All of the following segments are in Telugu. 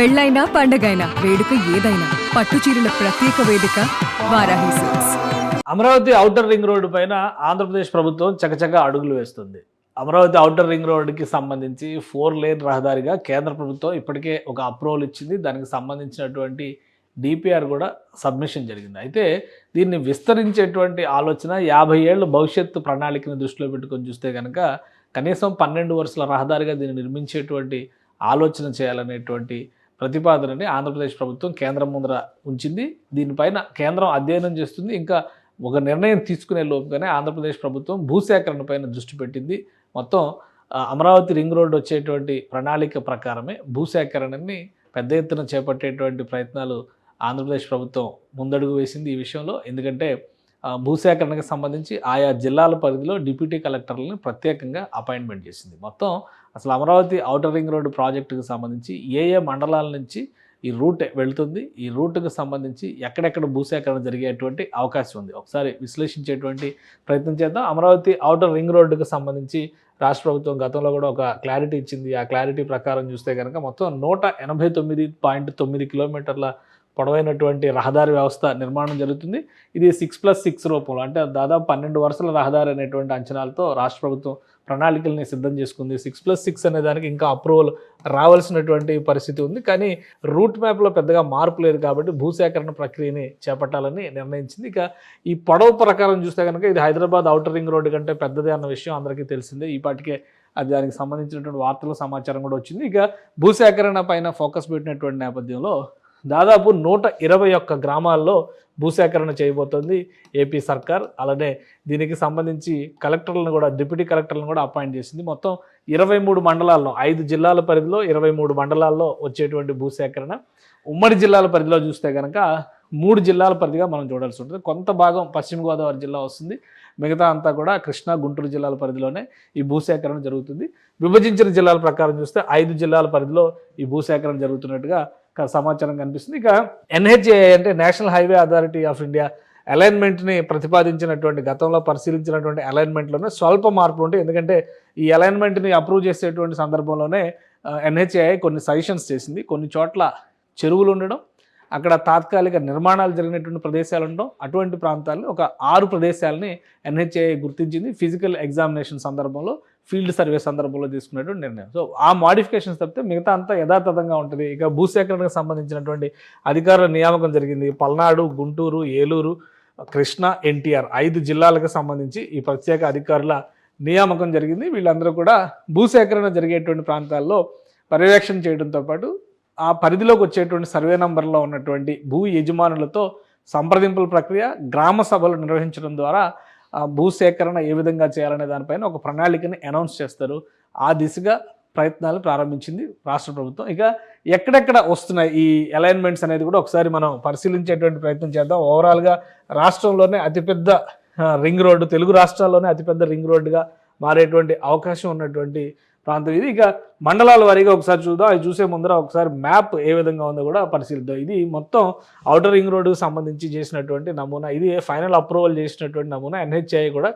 పెళ్ళైనా పండగైనా వేడుక ఏదైనా పట్టు చీరల ప్రత్యేక వేదిక Varahi silks. Amaravati outer ring road పైన ఆంధ్రప్రదేశ్ ప్రభుత్వం చకచక అడుగులు వేస్తుంది. అమరావతి ఔటర్ రింగ్ రోడ్డుకి సంబంధించి ఫోర్ లేన్ రహదారిగా కేంద్ర ప్రభుత్వం ఇప్పటికే ఒక అప్రూవల్ ఇచ్చింది. దానికి సంబంధించినటువంటి డిపిఆర్ కూడా సబ్మిషన్ జరిగింది. అయితే దీన్ని విస్తరించేటువంటి ఆలోచన యాభై ఏళ్ళు భవిష్యత్తు ప్రణాళికను దృష్టిలో పెట్టుకొని చూస్తే కనుక కనీసం పన్నెండు వరుసల రహదారిగా దీన్ని నిర్మించేటువంటి ఆలోచన చేయాలనేటువంటి ప్రతిపాదనని ఆంధ్రప్రదేశ్ ప్రభుత్వం కేంద్రం ముందర ఉంచింది. దీనిపైన కేంద్రం అధ్యయనం చేస్తుంది. ఇంకా ఒక నిర్ణయం తీసుకునే లోపుగానే ఆంధ్రప్రదేశ్ ప్రభుత్వం భూసేకరణ పైన దృష్టి పెట్టింది. మొత్తం అమరావతి రింగ్ రోడ్డు వచ్చేటువంటి ప్రణాళిక ప్రకారమే భూసేకరణని పెద్ద ఎత్తున చేపట్టేటువంటి ప్రయత్నాలు ఆంధ్రప్రదేశ్ ప్రభుత్వం ముందడుగు వేసింది ఈ విషయంలో. ఎందుకంటే భూసేకరణకు సంబంధించి ఆయా జిల్లాల పరిధిలో డిప్యూటీ కలెక్టర్లను ప్రత్యేకంగా అపాయింట్మెంట్ చేసింది. మొత్తం అసలు అమరావతి ఔటర్ రింగ్ రోడ్డు ప్రాజెక్టుకు సంబంధించి ఏ ఏ మండలాల నుంచి ఈ రూట్ వెళ్తుంది ఈ రూట్కు సంబంధించి ఎక్కడెక్కడ భూసేకరణ జరిగేటువంటి అవకాశం ఉంది. ఒకసారి విశ్లేషించేటువంటి ప్రయత్నం చేద్దాం. అమరావతి ఔటర్ రింగ్ రోడ్డుకు సంబంధించి రాష్ట్ర ప్రభుత్వం గతంలో కూడా ఒక క్లారిటీ ఇచ్చింది. ఆ క్లారిటీ ప్రకారం చూస్తే కనుక మొత్తం నూట ఎనభై తొమ్మిది పాయింట్ తొమ్మిది కిలోమీటర్ల పొడవైనటువంటి రహదారి వ్యవస్థ నిర్మాణం జరుగుతుంది. ఇది సిక్స్ ప్లస్ సిక్స్ రూపంలో అంటే దాదాపు పన్నెండు వరుసల రహదారి అనేటువంటి అంచనాలతో రాష్ట్ర ప్రభుత్వం ప్రణాళికల్ని సిద్ధం చేసుకుంది. సిక్స్ ప్లస్ సిక్స్ అనే దానికి ఇంకా అప్రూవల్ రావాల్సినటువంటి పరిస్థితి ఉంది. కానీ రూట్ మ్యాప్లో పెద్దగా మార్పు లేదు కాబట్టి భూసేకరణ ప్రక్రియని చేపట్టాలని నిర్ణయించింది. ఇక ఈ పొడవు ప్రకారం చూస్తే కనుక ఇది హైదరాబాద్ అవుటర్ రింగ్ రోడ్డు కంటే పెద్దదే అన్న విషయం అందరికీ తెలిసిందే. ఈ పాటికే అది దానికి సంబంధించినటువంటి వార్తల సమాచారం కూడా వచ్చింది. ఇక భూసేకరణ పైన ఫోకస్ పెట్టినటువంటి నేపథ్యంలో దాదాపు నూట ఇరవై ఒక్క గ్రామాల్లో భూసేకరణ చేయబోతోంది ఏపీ సర్కార్. అలానే దీనికి సంబంధించి కలెక్టర్లను కూడా డిప్యూటీ కలెక్టర్లను కూడా అపాయింట్ చేసింది. మొత్తం ఇరవై మూడు మండలాల్లో ఐదు జిల్లాల పరిధిలో ఇరవై మూడు మండలాల్లో వచ్చేటువంటి భూసేకరణ. ఉమ్మడి జిల్లాల పరిధిలో చూస్తే కనుక మూడు జిల్లాల పరిధిగా మనం చూడాల్సి ఉంటుంది. కొంత భాగం పశ్చిమ గోదావరి జిల్లా వస్తుంది. మిగతా అంతా కూడా కృష్ణా గుంటూరు జిల్లాల పరిధిలోనే ఈ భూసేకరణ జరుగుతుంది. విభజించిన జిల్లాల ప్రకారం చూస్తే ఐదు జిల్లాల పరిధిలో ఈ భూసేకరణ జరుగుతున్నట్టుగా సమాచారం కనిపిస్తుంది. ఇక ఎన్హెచ్ఏ అంటే national highway authority of India అలైన్మెంట్ని ప్రతిపాదించినటువంటి గతంలో పరిశీలించినటువంటి అలైన్మెంట్లోనే స్వల్ప మార్పులు ఉంటాయి. ఎందుకంటే ఈ అలైన్మెంట్ని అప్రూవ్ చేసేటువంటి సందర్భంలోనే ఎన్హెచ్ఏఐ కొన్ని సజెషన్స్ చేసింది. కొన్ని చోట్ల చెరువులు ఉండడం అక్కడ తాత్కాలిక నిర్మాణాలు జరిగినటువంటి ప్రదేశాలు ఉండడం అటువంటి ప్రాంతాలని ఒక ఆరు ప్రదేశాలని ఎన్హెచ్ఏఐ గుర్తించింది. ఫిజికల్ ఎగ్జామినేషన్ సందర్భంలో ఫీల్డ్ సర్వే సందర్భంలో తీసుకున్నటువంటి నిర్ణయం. సో ఆ మాడిఫికేషన్స్ తప్పితే మిగతా అంతా యథాతథంగా ఉంటుంది. ఇక భూసేకరణకు సంబంధించినటువంటి అధికారుల నియామకం జరిగింది. పల్నాడు గుంటూరు ఏలూరు కృష్ణా ఎన్టీఆర్ ఐదు జిల్లాలకు సంబంధించి ఈ ప్రత్యేక అధికారుల నియామకం జరిగింది. వీళ్ళందరూ కూడా భూసేకరణ జరిగేటువంటి ప్రాంతాల్లో పర్యవేక్షణ చేయడంతో పాటు ఆ పరిధిలోకి వచ్చేటువంటి సర్వే నంబర్లో ఉన్నటువంటి భూ యజమానులతో సంప్రదింపుల ప్రక్రియ గ్రామ సభలు నిర్వహించడం ద్వారా భూసేకరణ ఏ విధంగా చేయాలనే దానిపైన ఒక ప్రణాళికని అనౌన్స్ చేస్తారు. ఆ దిశగా ప్రయత్నాలు ప్రారంభించింది రాష్ట్ర ప్రభుత్వం. ఇక ఎక్కడెక్కడ వస్తున్నాయి? ఈ అలైన్మెంట్స్ అనేది కూడా ఒకసారి మనం పరిశీలించేటువంటి ప్రయత్నం చేద్దాం. ఓవరాల్గా రాష్ట్రంలోనే అతిపెద్ద రింగ్ రోడ్డు తెలుగు రాష్ట్రాల్లోనే అతిపెద్ద రింగ్ రోడ్డుగా మారేటువంటి అవకాశం ఉన్నటువంటి ప్రాంతం ఇది. ఇక మండలాల వారీగా ఒకసారి చూద్దాం. అది చూసే ముందర ఒకసారి మ్యాప్ ఏ విధంగా ఉందో కూడా పరిశీలిద్దాం. ఇది మొత్తం అవుటర్ రింగ్ రోడ్డుకు సంబంధించి చేసినటువంటి నమూనా. ఇది ఫైనల్ అప్రూవల్ చేసినటువంటి నమూనా. ఎన్హెచ్ఐ కూడా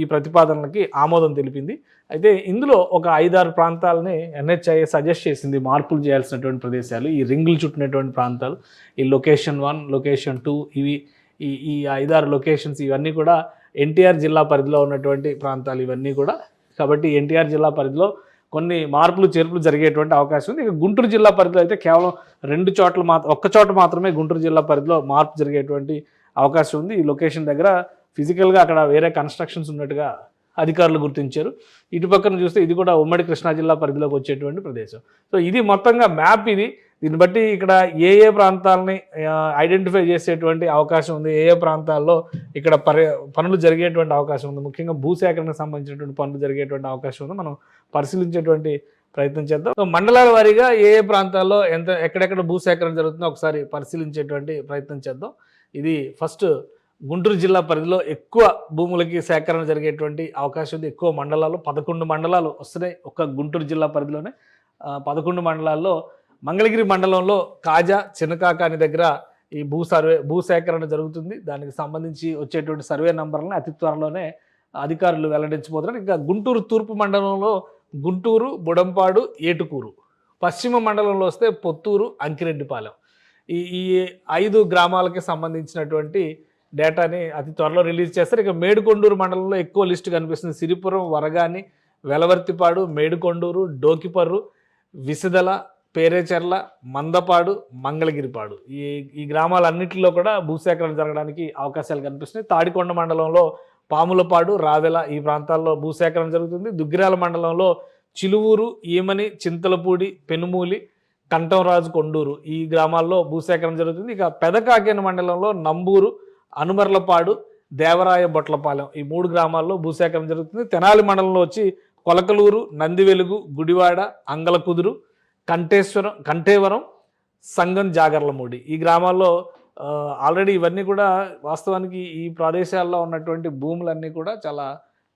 ఈ ప్రతిపాదనలకి ఆమోదం తెలిపింది. అయితే ఇందులో ఒక ఐదారు ప్రాంతాలని ఎన్హెచ్ఐ సజెస్ట్ చేసింది. మార్పులు చేయాల్సినటువంటి ప్రదేశాలు ఈ రింగులు చుట్టినటువంటి ప్రాంతాలు ఈ లొకేషన్ వన్ లొకేషన్ టూ ఇవి ఈ ఈ ఐదారు లొకేషన్స్ ఇవన్నీ కూడా ఎన్టీఆర్ జిల్లా పరిధిలో ఉన్నటువంటి ప్రాంతాలు ఇవన్నీ కూడా కాబట్టి ఎన్టీఆర్ జిల్లా పరిధిలో కొన్ని మార్పులు చేర్పులు జరిగేటువంటి అవకాశం ఉంది. ఇక గుంటూరు జిల్లా పరిధిలో అయితే కేవలం రెండు చోట్ల మాత్రం ఒక్క చోట మాత్రమే గుంటూరు జిల్లా పరిధిలో మార్పు జరిగేటువంటి అవకాశం ఉంది. ఈ లొకేషన్ దగ్గర ఫిజికల్గా అక్కడ వేరే కన్స్ట్రక్షన్స్ ఉన్నట్టుగా అధికారులు గుర్తించారు. ఇటు పక్కన చూస్తే ఇది కూడా ఉమ్మడి కృష్ణా జిల్లా పరిధిలోకి వచ్చేటువంటి ప్రదేశం. సో ఇది మొత్తంగా మ్యాప్ ఇది. దీన్ని బట్టి ఇక్కడ ఏ ఏ ప్రాంతాలని ఐడెంటిఫై చేసేటువంటి అవకాశం ఉంది ఏ ఏ ప్రాంతాల్లో ఇక్కడ పనులు జరిగేటువంటి అవకాశం ఉంది. ముఖ్యంగా భూసేకరణకు సంబంధించినటువంటి పనులు జరిగేటువంటి అవకాశం ఉంది. మనం పరిశీలించేటువంటి ప్రయత్నం చేద్దాం. మండలాల వారీగా ఏ ఏ ప్రాంతాల్లో ఎంత ఎక్కడెక్కడ భూసేకరణ జరుగుతుందో ఒకసారి పరిశీలించేటువంటి ప్రయత్నం చేద్దాం. ఇది ఫస్ట్ గుంటూరు జిల్లా పరిధిలో ఎక్కువ భూములకి సేకరణ జరిగేటువంటి అవకాశం ఉంది. ఎక్కువ మండలాలు పదకొండు మండలాలు వస్తున్నాయి. ఒక్క గుంటూరు జిల్లా పరిధిలోనే పదకొండు మండలాల్లో మంగళగిరి మండలంలో కాజా చిన్నకాకాని దగ్గర ఈ భూ సర్వే భూ సేకరణ జరుగుతుంది. దానికి సంబంధించి వచ్చేటువంటి సర్వే నంబర్లను అతి త్వరలోనే అధికారులు వెల్లడించబోతున్నారు. ఇంకా గుంటూరు తూర్పు మండలంలో గుంటూరు బుడంపాడు ఏటుకూరు. పశ్చిమ మండలంలో వస్తే పొత్తూరు అంకిరెడ్డిపాలెం. ఈ ఈ ఐదు గ్రామాలకి సంబంధించినటువంటి డేటాని అతి త్వరలో రిలీజ్ చేస్తారు. ఇక మేడుకొండూరు మండలంలో ఎక్కువ లిస్టు కనిపిస్తుంది. సిరిపురం వరగాని వెలవర్తిపాడు మేడుకొండూరు డోకిపర్రు విసిదల పేరేచెర్ల మందపాడు మంగళగిరిపాడు. ఈ ఈ గ్రామాలన్నింటిలో కూడా భూసేకరణ జరగడానికి అవకాశాలు కనిపిస్తున్నాయి. తాడికొండ మండలంలో పాములపాడు రావెల ఈ ప్రాంతాల్లో భూసేకరణ జరుగుతుంది. దుగ్గిరాల మండలంలో చిలువూరు ఈమని చింతలపూడి పెనుమూలి కంఠంరాజు కొండూరు ఈ గ్రామాల్లో భూసేకరణ జరుగుతుంది. ఇక పెదకాకేన మండలంలో నంబూరు అనుమర్లపాడు దేవరాయ బొట్లపాలెం ఈ మూడు గ్రామాల్లో భూసేకరణ జరుగుతుంది. తెనాలి మండలంలో వచ్చి కొలకలూరు నందివెలుగు గుడివాడ అంగలకుదురు కంఠేశ్వరం కంఠేవరం సంగం జాగర్లమూడి ఈ గ్రామాల్లో ఆల్రెడీ ఇవన్నీ కూడా వాస్తవానికి ఈ ప్రదేశాల్లో ఉన్నటువంటి భూములన్నీ కూడా చాలా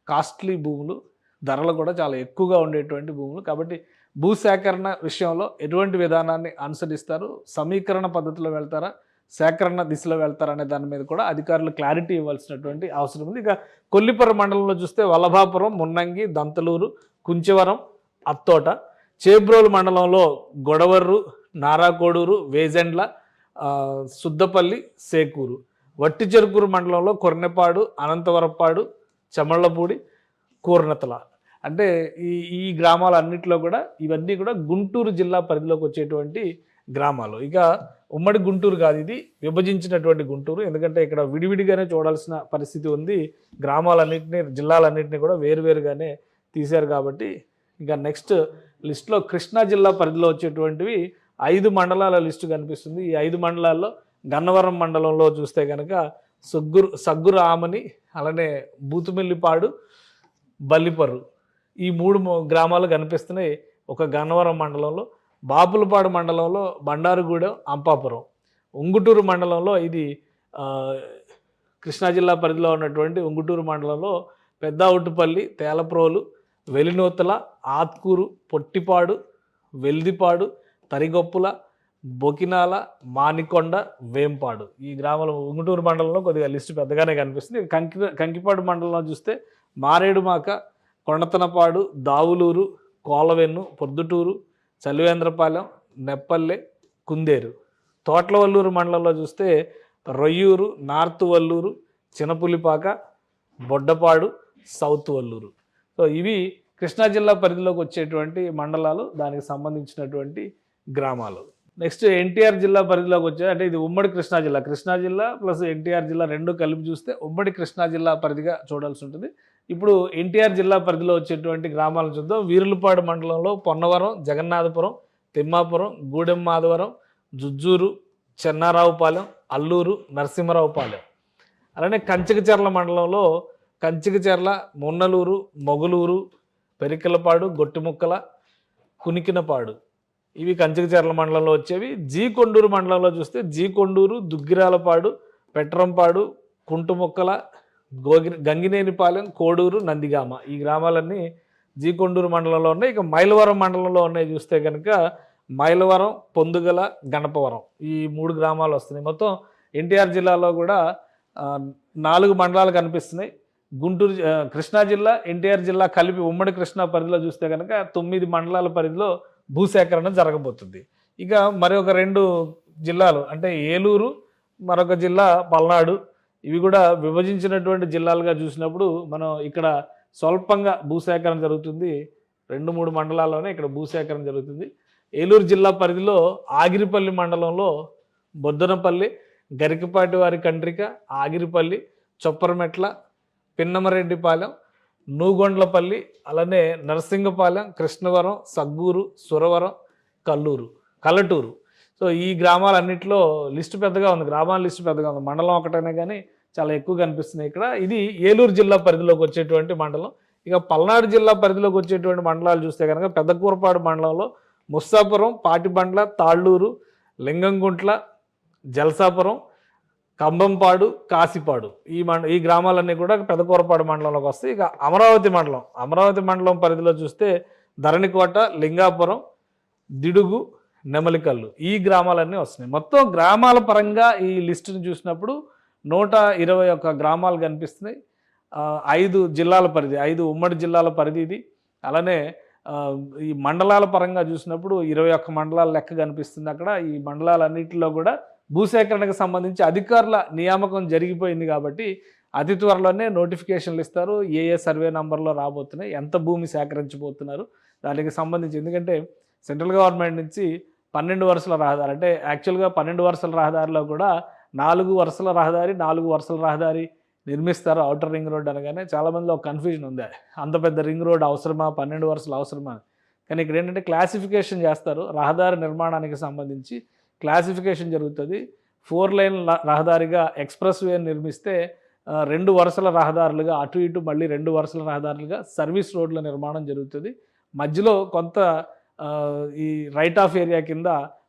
కాస్ట్లీ భూములు. ధరలు కూడా చాలా ఎక్కువగా ఉండేటువంటి భూములు. కాబట్టి భూసేకరణ విషయంలో ఎటువంటి విధానాన్ని అనుసరిస్తారు? సమీకరణ పద్ధతిలో వెళ్తారా? సేకరణ దిశలో వెళ్తారా అనే దాని మీద కూడా అధికారులు క్లారిటీ ఇవ్వాల్సినటువంటి అవసరం ఉంది. ఇక కొల్లిపురం మండలంలో చూస్తే వల్లభాపురం మున్నంగి దంతలూరు కుంచవరం అత్తోట చేబ్రోలు మండలంలో గొడవర్రు నారాకోడూరు వేజెండ్ల సుద్దపల్లి సేకూరు. వట్టి చెరుకూరు మండలంలో కొర్నెపాడు అనంతవరపాడు చెమళ్ళపూడి కూర్నతల. అంటే ఈ ఈ గ్రామాలన్నింటిలో కూడా ఇవన్నీ కూడా గుంటూరు జిల్లా పరిధిలోకి వచ్చేటువంటి గ్రామాలు. ఇక ఉమ్మడి గుంటూరు కాదు ఇది. విభజించినటువంటి గుంటూరు. ఎందుకంటే ఇక్కడ విడివిడిగానే చూడాల్సిన పరిస్థితి ఉంది. గ్రామాలన్నింటినీ జిల్లాలన్నింటినీ కూడా వేరువేరుగానే తీశారు కాబట్టి ఇంకా నెక్స్ట్ లిస్ట్లో కృష్ణా జిల్లా పరిధిలో వచ్చేటువంటివి ఐదు మండలాల లిస్టు కనిపిస్తుంది. ఈ ఐదు మండలాల్లో గన్నవరం మండలంలో చూస్తే కనుక సగ్గురు సగ్గురు ఆమని అలానే బూతుమిల్లిపాడు బల్లిపర్రు ఈ మూడు గ్రామాలు కనిపిస్తున్నాయి ఒక గన్నవరం మండలంలో బాపులపాడు మండలంలో బండారుగూడెం అంపాపురం. ఉంగుటూరు మండలంలో ఇది కృష్ణా జిల్లా పరిధిలో ఉన్నటువంటి ఉంగుటూరు మండలంలో పెద్ద ఉట్టుపల్లి తేలప్రోలు వెలినూతల ఆత్కూరు పొట్టిపాడు వెల్దిపాడు తరిగొప్పుల బొకినాల మానికొండ వేంపాడు. ఈ గ్రామాల ఉంగుటూరు మండలంలో కొద్దిగా లిస్టు పెద్దగానే కనిపిస్తుంది. కంకి కంకిపాడు మండలంలో చూస్తే మారేడుమాక కొండతనపాడు దావులూరు కోలవెన్ను పొద్దుటూరు చలివేంద్రపాలెం నెప్పల్లె కుందేరు. తోట్లవల్లూరు మండలంలో చూస్తే Royyuru north Valluru Chinapulipaka Boddapadu south Valluru so ఇవి కృష్ణా జిల్లా పరిధిలోకి వచ్చేటువంటి మండలాలు దానికి సంబంధించినటువంటి గ్రామాలు. నెక్స్ట్ ఎన్టీఆర్ జిల్లా పరిధిలోకి వచ్చే అంటే ఇది ఉమ్మడి కృష్ణా జిల్లా. కృష్ణా జిల్లా ప్లస్ ఎన్టీఆర్ జిల్లా రెండు కలిపి చూస్తే ఉమ్మడి కృష్ణా జిల్లా పరిధిగా చూడాల్సి ఉంటుంది. ఇప్పుడు ఎన్టీఆర్ జిల్లా పరిధిలో వచ్చేటువంటి గ్రామాలను చూద్దాం. వీరులపాడు మండలంలో పొన్నవరం జగన్నాథపురం తిమ్మాపురం గూడెం మాధవరం జుజ్జూరు చెన్నారావుపాలెం అల్లూరు నరసింహరావుపాలెం. అలానే కంచకచర్ల మండలంలో కంచికచెర్ల మున్నలూరు మొగలూరు పెరికలపాడు గొట్టిముక్కల కునికినపాడు. ఇవి కంచికచెర్ల మండలంలో వచ్చేవి. జీ కొండూరు మండలంలో చూస్తే జీ కొండూరు దుగ్గిరాలపాడు పెట్రంపాడు కుంటుముక్కల గోగి గంగినేనిపాలెం కోడూరు నందిగామ. ఈ గ్రామాలన్నీ జీ కొండూరు మండలంలో ఉన్నాయి. ఇక మైలవరం మండలంలో ఉన్నాయి చూస్తే కనుక మైలవరం పొందుగల గణపవరం. ఈ మూడు గ్రామాలు వస్తున్నాయి. మొత్తం ఎన్టీఆర్ జిల్లాలో కూడా నాలుగు మండలాలు కనిపిస్తున్నాయి. గుంటూరు కృష్ణా జిల్లా ఎన్టీఆర్ జిల్లా కలిపి ఉమ్మడి కృష్ణా పరిధిలో చూస్తే కనుక తొమ్మిది మండలాల పరిధిలో భూసేకరణ జరగబోతుంది. ఇక మరొక రెండు జిల్లాలు అంటే ఏలూరు మరొక జిల్లా పల్నాడు. ఇవి కూడా విభజించినటువంటి జిల్లాలుగా చూసినప్పుడు మనం ఇక్కడ స్వల్పంగా భూసేకరణ జరుగుతుంది. రెండు మూడు మండలాల్లోనే ఇక్కడ భూసేకరణ జరుగుతుంది. ఏలూరు జిల్లా పరిధిలో ఆగిరిపల్లి మండలంలో బొద్దనపల్లి గరికపాటి వారి కండ్రిక ఆగిరిపల్లి చొప్పరమెట్ల పిన్నమరెడ్డిపాలెం నూగొండ్లపల్లి అలానే నరసింగపాలెం కృష్ణవరం సగ్గూరు సురవరం కల్లూరు కల్లటూరు. సో ఈ గ్రామాలన్నింటిలో లిస్టు పెద్దగా ఉంది. గ్రామాల లిస్టు పెద్దగా ఉంది. మండలం ఒకటైనా కానీ చాలా ఎక్కువ కనిపిస్తున్నాయి ఇక్కడ. ఇది ఏలూరు జిల్లా పరిధిలోకి వచ్చేటువంటి మండలం. ఇక పల్నాడు జిల్లా పరిధిలోకి వచ్చేటువంటి మండలాలు చూస్తే కనుక పెద్దకూరపాడు మండలంలో ముస్సాపురం పాటిబండ్ల తాళ్ళూరు లింగంగుంట్ల జలసాపురం కంబంపాడు కాసిపాడు ఈ మండ ఈ గ్రామాలన్నీ కూడా పెదకూరపాడు మండలంలోకి వస్తాయి. ఇక అమరావతి మండలం. అమరావతి మండలం పరిధిలో చూస్తే ధరణికోట లింగాపురం దిడుగు నెమలికల్లు ఈ గ్రామాలన్నీ వస్తున్నాయి. మొత్తం గ్రామాల పరంగా ఈ లిస్టును చూసినప్పుడు నూట ఇరవై ఒక్క గ్రామాలు కనిపిస్తున్నాయి. ఐదు జిల్లాల పరిధి ఐదు ఉమ్మడి జిల్లాల పరిధి ఇది. అలానే ఈ మండలాల పరంగా చూసినప్పుడు ఇరవై ఒక్క మండలాల లెక్క కనిపిస్తుంది అక్కడ. ఈ మండలాలన్నింటిలో కూడా భూసేకరణకు సంబంధించి అధికారుల నియామకం జరిగిపోయింది కాబట్టి అతి త్వరలోనే నోటిఫికేషన్లు ఇస్తారు. ఏ ఏ సర్వే నంబర్లో రాబోతున్నాయి ఎంత భూమి సేకరించబోతున్నారు దానికి సంబంధించి ఎందుకంటే సెంట్రల్ గవర్నమెంట్ నుంచి పన్నెండు వరుసల రహదారి అంటే యాక్చువల్గా పన్నెండు వరుసల రహదారిలో కూడా నాలుగు వరుసల రహదారి నాలుగు వరుసల రహదారి నిర్మిస్తారు అవుటర్ రింగ్ రోడ్ అనగానే. చాలామందిలో ఒక కన్ఫ్యూజన్ ఉంది. అంత పెద్ద రింగ్ రోడ్ అవసరమా? పన్నెండు వరుసలు అవసరమా? కానీ ఇక్కడ ఏంటంటే క్లాసిఫికేషన్ చేస్తారు రహదారి నిర్మాణానికి సంబంధించి. క్లాసిఫికేషన్ జరుగుతుంది. ఫోర్ లైన్ ల- రహదారిగా ఎక్స్ప్రెస్ వే నిర్మిస్తే రెండు వరుసల రహదారులుగా అటు ఇటు మళ్ళీ రెండు వరుసల రహదారులుగా సర్వీస్ రోడ్ల నిర్మాణం జరుగుతుంది. మధ్యలో కొంత ఈ రైట్ ఆఫ్ ఏరియా కింద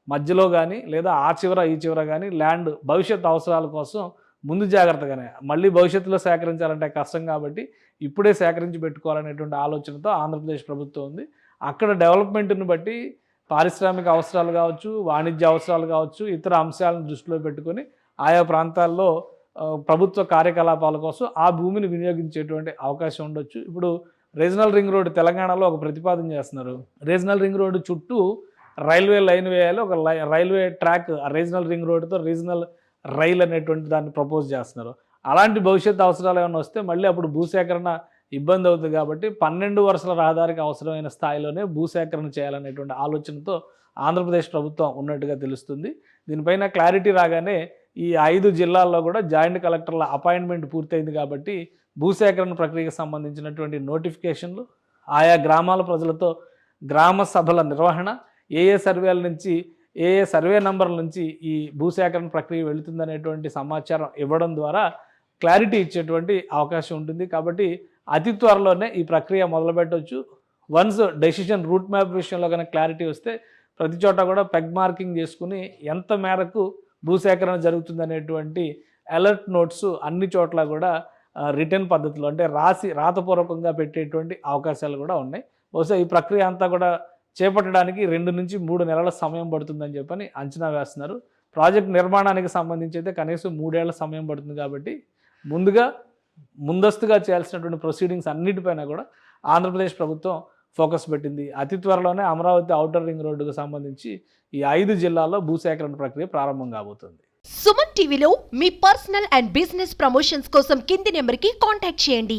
మధ్యలో కానీ లేదా ఆ చివర ఈ చివర కానీ ల్యాండ్ భవిష్యత్ అవసరాల కోసం ముందు జాగ్రత్తగానే మళ్ళీ భవిష్యత్తులో సేకరించాలంటే కష్టం కాబట్టి ఇప్పుడే సేకరించి పెట్టుకోవాలనేటువంటి ఆలోచనతో ఆంధ్రప్రదేశ్ ప్రభుత్వం ఉంది. అక్కడ డెవలప్మెంట్ని బట్టి పారిశ్రామిక అవసరాలు కావచ్చు వాణిజ్య అవసరాలు కావచ్చు ఇతర అంశాలను దృష్టిలో పెట్టుకొని ఆయా ప్రాంతాల్లో ప్రభుత్వ కార్యకలాపాల కోసం ఆ భూమిని వినియోగించేటువంటి అవకాశం ఉండొచ్చు. ఇప్పుడు రీజనల్ రింగ్ రోడ్ తెలంగాణలో ఒక ప్రతిపాదన చేస్తున్నారు. రీజనల్ రింగ్ రోడ్డు చుట్టూ రైల్వే లైన్ వేయాలి ఒక లై- రైల్వే ట్రాక్ ఆ రీజనల్ రింగ్ రోడ్తో రీజనల్ రైల్ అనేటువంటి దాన్ని ప్రపోజ్ చేస్తున్నారు. అలాంటి భవిష్యత్ అవసరాలు ఏమైనా వస్తే మళ్ళీ అప్పుడు భూసేకరణ ఇబ్బంది అవుతుంది కాబట్టి పన్నెండు వరుసల రహదారికి అవసరమైన స్థాయిలోనే భూసేకరణ చేయాలనేటువంటి ఆలోచనతో ఆంధ్రప్రదేశ్ ప్రభుత్వం ఉన్నట్టుగా తెలుస్తుంది. దీనిపైన క్లారిటీ రాగానే ఈ ఐదు జిల్లాల్లో కూడా జాయింట్ కలెక్టర్ల అపాయింట్మెంట్ పూర్తయింది కాబట్టి భూసేకరణ ప్రక్రియకు సంబంధించినటువంటి నోటిఫికేషన్లు ఆయా గ్రామాల ప్రజలతో గ్రామ సభల నిర్వహణ ఏ ఏ సర్వేల నుంచి ఏ ఏ సర్వే నంబర్ల నుంచి ఈ భూసేకరణ ప్రక్రియ వెళుతుందనేటువంటి సమాచారం ఇవ్వడం ద్వారా క్లారిటీ ఇచ్చేటువంటి అవకాశం ఉంటుంది. కాబట్టి అతి త్వరలోనే ఈ ప్రక్రియ మొదలుపెట్టవచ్చు వన్స్ డెసిషన్ రూట్ మ్యాప్ విషయంలో కనుక క్లారిటీ వస్తే ప్రతి చోట కూడా పెగ్ మార్కింగ్ చేసుకుని ఎంత మేరకు భూసేకరణ జరుగుతుందనేటువంటి అలర్ట్ నోట్స్ అన్ని చోట్ల కూడా రిటర్న్ పద్ధతిలో అంటే రాసి రాతపూర్వకంగా పెట్టేటువంటి అవకాశాలు కూడా ఉన్నాయి. బహుశా ఈ ప్రక్రియ అంతా కూడా చేపట్టడానికి రెండు నుంచి మూడు నెలల సమయం పడుతుందని చెప్పని అంచనా వేస్తున్నారు. ప్రాజెక్ట్ నిర్మాణానికి సంబంధించి అయితే కనీసం మూడేళ్ళ సమయం పడుతుంది కాబట్టి ముందుగా ముందస్తుగా చేయాల్సినటువంటి ప్రొసీడింగ్స్ అన్నిటిపైన కూడా ఆంధ్రప్రదేశ్ ప్రభుత్వం ఫోకస్ పెట్టింది. అతి త్వరలోనే అమరావతి ఔటర్ రింగ్ రోడ్డుకు సంబంధించి ఈ ఐదు జిల్లాల్లో భూసేకరణ ప్రక్రియ ప్రారంభం కాబోతుంది. సుమన్ టీవీలో మీ పర్సనల్ అండ్ బిజినెస్ ప్రమోషన్స్ కోసం కింది నెంబర్కి కాంటాక్ట్ చేయండి.